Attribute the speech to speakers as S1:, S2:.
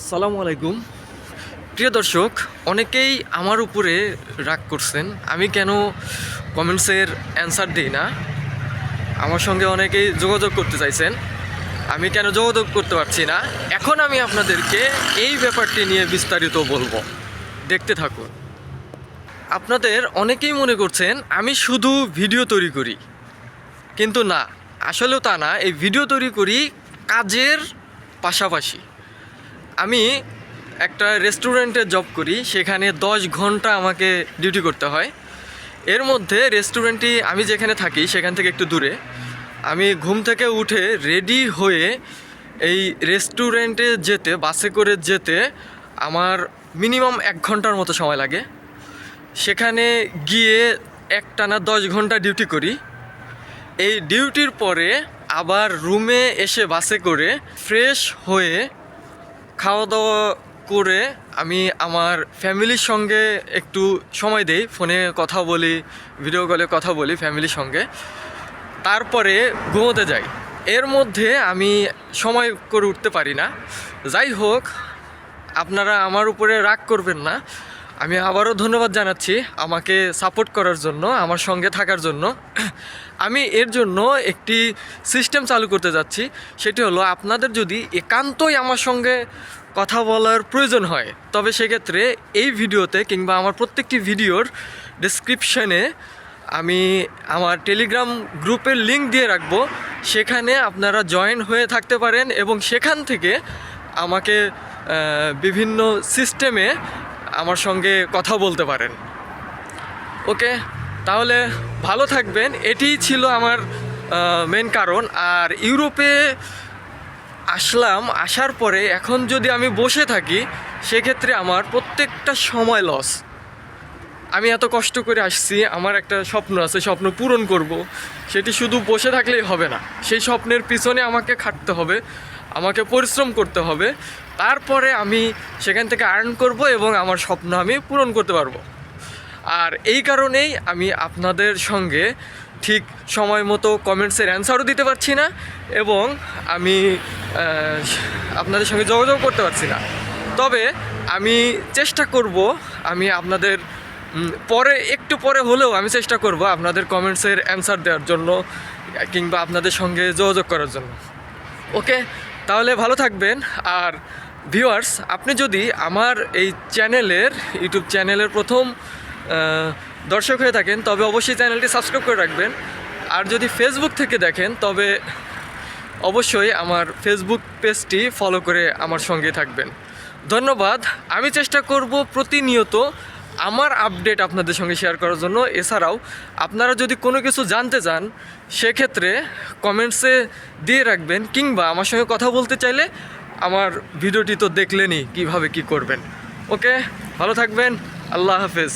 S1: আসসালামু আলাইকুম। প্রিয় দর্শক, অনেকেই আমার উপরে রাগ করছেন। আমি কেন কমেন্টসের অ্যান্সার দিই না? আমার সঙ্গে অনেকেই যোগাযোগ করতে চাইছেন। আমি কেন যোগাযোগ করতে পারছি না? এখন আমি আপনাদেরকে এই ব্যাপারটি নিয়ে বিস্তারিত বলব। দেখতে থাকুন। আপনাদের অনেকেই মনে করছেন, আমি শুধু ভিডিও তৈরি করি। কিন্তু না আসলেও তা না। এই ভিডিও তৈরি করি কাজের পাশাপাশি। আমি একটা রেস্টুরেন্টে জব করি, সেখানে দশ ঘণ্টা আমাকে ডিউটি করতে হয়। এর মধ্যে রেস্টুরেন্টটি আমি যেখানে থাকি, সেখান থেকে একটু দূরে। আমি ঘুম থেকে উঠে রেডি হয়ে এই রেস্টুরেন্টে যেতে বাসে করে যেতে আমার মিনিমাম এক ঘণ্টার মতো সময় লাগে। সেখানে গিয়ে একটানা দশ ঘণ্টা ডিউটি করি। এই ডিউটির পরে আবার রুমে এসে বাসে করে ফ্রেশ হয়ে খাওয়া দাওয়া করে আমি আমার ফ্যামিলির সঙ্গে একটু সময় দেই, ফোনে কথা বলি ভিডিও কলে কথা বলি ফ্যামিলির সঙ্গে। তারপরে ঘুমোতে যাই। এর মধ্যে আমি সময় করে উঠতে পারি না। যাই হোক, আপনারা আমার উপরে রাগ করবেন না। আমি আবারও ধন্যবাদ জানাচ্ছি আমাকে সাপোর্ট করার জন্য, আমার সঙ্গে থাকার জন্য। আমি এর জন্য একটি সিস্টেম চালু করতে যাচ্ছি, সেটি হলো আপনাদের যদি একান্তই আমার সঙ্গে কথা বলার প্রয়োজন হয়, তবে সেক্ষেত্রে এই ভিডিওতে কিংবা আমার প্রত্যেকটি ভিডিওর ডিসক্রিপশনে আমি আমার টেলিগ্রাম গ্রুপের লিংক দিয়ে রাখব। সেখানে আপনারা জয়েন হয়ে থাকতে পারেন এবং সেখান থেকে আমাকে বিভিন্ন সিস্টেমে আমার সঙ্গে কথা বলতে পারেন। ওকে, তাহলে ভালো থাকবেন। এটিই ছিল আমার মেন কারণ। আর ইউরোপে আসলাম, আসার পরে এখন যদি আমি বসে থাকি, সেক্ষেত্রে আমার প্রত্যেকটা সময় লস আমি এত কষ্ট করে আসছি, আমার একটা স্বপ্ন আছে, স্বপ্ন পূরণ করব। সেটি শুধু বসে থাকলেই হবে না। সেই স্বপ্নের পিছনে আমাকে খাটতে হবে, আমাকে পরিশ্রম করতে হবে। তারপরে আমি সেখান থেকে আর্ন করব এবং আমার স্বপ্ন আমি পূরণ করতে পারব। আর এই কারণেই আমি আপনাদের সঙ্গে ঠিক সময় মতো কমেন্টসের অ্যান্সারও দিতে পারছি না এবং আমি আপনাদের সঙ্গে যোগাযোগ করতে পারছি না। তবে আমি চেষ্টা করব, আমি আপনাদের পরে, একটু পরে হলেও আমি চেষ্টা করব আপনাদের কমেন্টসের অ্যান্সার দেওয়ার জন্য কিংবা আপনাদের সঙ্গে যোগাযোগ করার জন্য। ওকে তাহলে ভালো থাকবেন। আর ভিউয়ার্স আপনি যদি আমার এই চ্যানেলের, ইউটিউব চ্যানেলের প্রথম দর্শক হয়ে থাকেন, তবে অবশ্যই চ্যানেলটি সাবস্ক্রাইব করে রাখবেন। আর যদি ফেসবুক থেকে দেখেন, তবে অবশ্যই আমার ফেসবুক পেজটি ফলো করে আমার সঙ্গে থাকবেন। ধন্যবাদ। আমি চেষ্টা করব প্রতিনিয়ত আমার আপডেট আপনাদের সঙ্গে শেয়ার করার জন্য। এছাড়াও, আপনারা যদি কোনো কিছু জানতে চান, সেক্ষেত্রে কমেন্টসে দিয়ে রাখবেন, কিংবা আমার সঙ্গে কথা বলতে চাইলে আমার ভিডিওটি তো দেখলেনি কীভাবে কি করবেন। ওকে ভালো থাকবেন আল্লাহ হাফেজ।